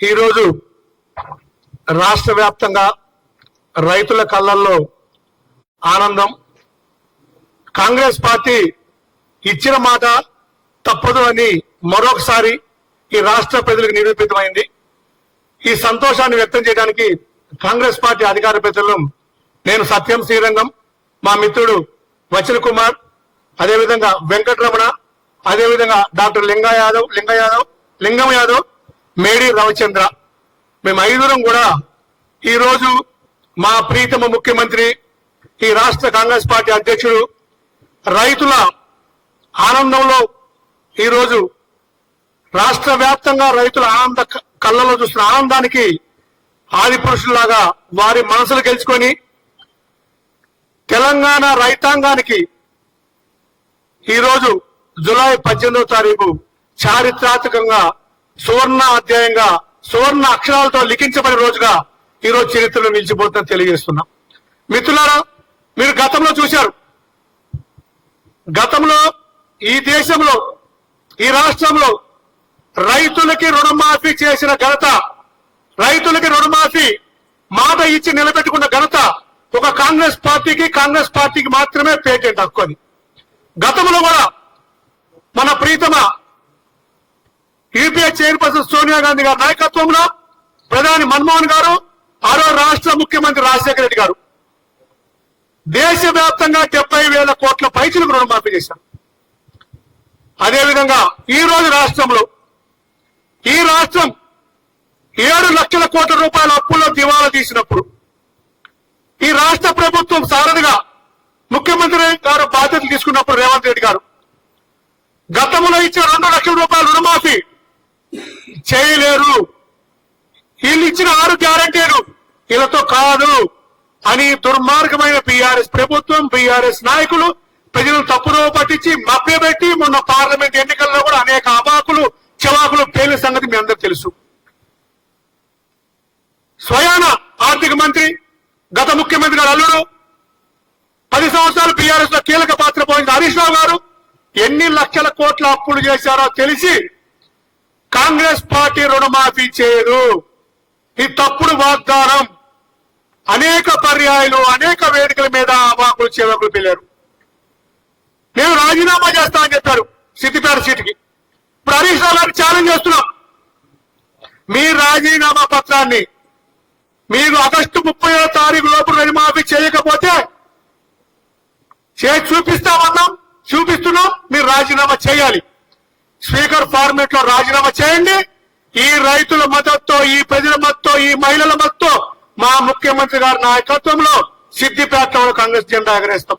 ఈరోజు రాష్ట్ర వ్యాప్తంగా రైతుల కళ్ళల్లో ఆనందం. కాంగ్రెస్ పార్టీ ఇచ్చిన మాట తప్పదు అని మరొకసారి ఈ రాష్ట్ర ప్రజలకు నిరూపితమైంది. ఈ సంతోషాన్ని వ్యక్తం చేయడానికి కాంగ్రెస్ పార్టీ అధికార ప్రజలు నేను సత్యం శ్రీరంగం. మా మిత్రుడు వచన కుమార్ అదేవిధంగా వెంకటరమణ అదేవిధంగా డాక్టర్ లింగా యాదవ్ లింగ యాదవ్ లింగం యాదవ్ మేడి రవిచంద్ర. మేము ఐదుగురం కూడా ఈరోజు మా ప్రీతమ ముఖ్యమంత్రి ఈ రాష్ట్ర కాంగ్రెస్ పార్టీ అధ్యక్షుడు రైతుల ఆనందంలో ఈరోజు రాష్ట్ర వ్యాప్తంగా రైతుల ఆనంద కళ్ళలో చూస్తున్న ఆనందానికి ఆది పురుషుల్లాగా వారి మనసులు గెలుచుకొని తెలంగాణ రైతాంగానికి ఈరోజు జులై పద్దెనిమిదో తారీఖు చారిత్రాత్మకంగా సువర్ణ అధ్యాయంగా సువర్ణ అక్షరాలతో లిఖించబడిన రోజుగా ఈరోజు చరిత్రలో నిలిచిపోతుందని తెలియజేస్తున్నాం. మిత్రులారా మీరు గతంలో చూశారు. గతంలో ఈ దేశంలో ఈ రాష్ట్రంలో రైతులకి రుణమాఫీ చేసిన ఘనత రైతులకి రుణమాఫీ మాట ఇచ్చి నిలబెట్టుకున్న ఘనత ఒక కాంగ్రెస్ పార్టీకి కాంగ్రెస్ పార్టీకి మాత్రమే పేటెంట్ హక్కు అది గతంలో కూడా మన ప్రీతమ యూపీఏ చైర్పర్సన్ సోనియా గాంధీ గారి నాయకత్వంలో ప్రధాని మన్మోహన్ గారు ఆరో రాష్ట్ర ముఖ్యమంత్రి రాజశేఖర రెడ్డి గారు. దేశవ్యాప్తంగా డెబ్బై వేల కోట్ల పైసలకు రుణమాఫీ చేశారు. అదేవిధంగా ఈ రోజు రాష్ట్రంలో ఈ రాష్ట్రం ఏడు లక్షల కోట్ల రూపాయల అప్పుల్లో దివాలా తీసినప్పుడు ఈ రాష్ట్ర ప్రభుత్వం సారథిగా ముఖ్యమంత్రి గారు బాధ్యతలు తీసుకున్నప్పుడు రేవంత్ రెడ్డి గారు గతంలో ఇచ్చిన రెండు లక్షల రూపాయల రుణమాఫీ చేయలేరు. వీళ్ళు ఇచ్చిన ఆరు గ్యారంటీలు వీళ్ళతో కాదు అని దుర్మార్గమైన బీఆర్ఎస్ ప్రభుత్వం బీఆర్ఎస్ నాయకులు ప్రజలను తప్పుదో పట్టించి మభ్యపెట్టి మొన్న పార్లమెంట్ ఎన్నికల్లో కూడా అనేక అబాకులు చవాకులు పేలిన సంగతి మీ అందరూ తెలుసు. స్వయాన ఆర్థిక మంత్రి గత ముఖ్యమంత్రి గారు అల్లుడు పది సంవత్సరాలు బీఆర్ఎస్లో కీలక పాత్ర పోయింది హరీష్ రావు గారు. ఎన్ని లక్షల కోట్ల అప్పులు చేశారో తెలిసి కాంగ్రెస్ పార్టీ రుణమాఫీ చేయదు. ఈ తప్పుడు వాగ్దానం అనేక పర్యాయాలు అనేక వేదికల మీద వాకులు చెవకులు పిల్లారు. నేను రాజీనామా చేస్తా అని చెప్పారు సిద్దిపేట సీటుకి. ఇప్పుడు హరీష్ రావు గారికి ఛాలెంజ్ చేస్తున్నాం. మీ రాజీనామా పత్రాన్ని మీరు ఆగస్టు ముప్పై తారీఖు లోపు రుణమాఫీ చేయకపోతే చేసి చూపిస్తామన్నాం చూపిస్తున్నాం మీరు రాజీనామా చేయాలి. స్పీకర్ ఫార్మేట్లో రాజీనామా చేయండి. ఈ రైతుల మద్దతుతో ఈ ప్రజల మద్దతుతో ఈ మహిళల మద్దతుతో మా ముఖ్యమంత్రి గారి నాయకత్వంలో సిద్దిపేటలో కాంగ్రెస్ జెండా ఎగరేస్తాం.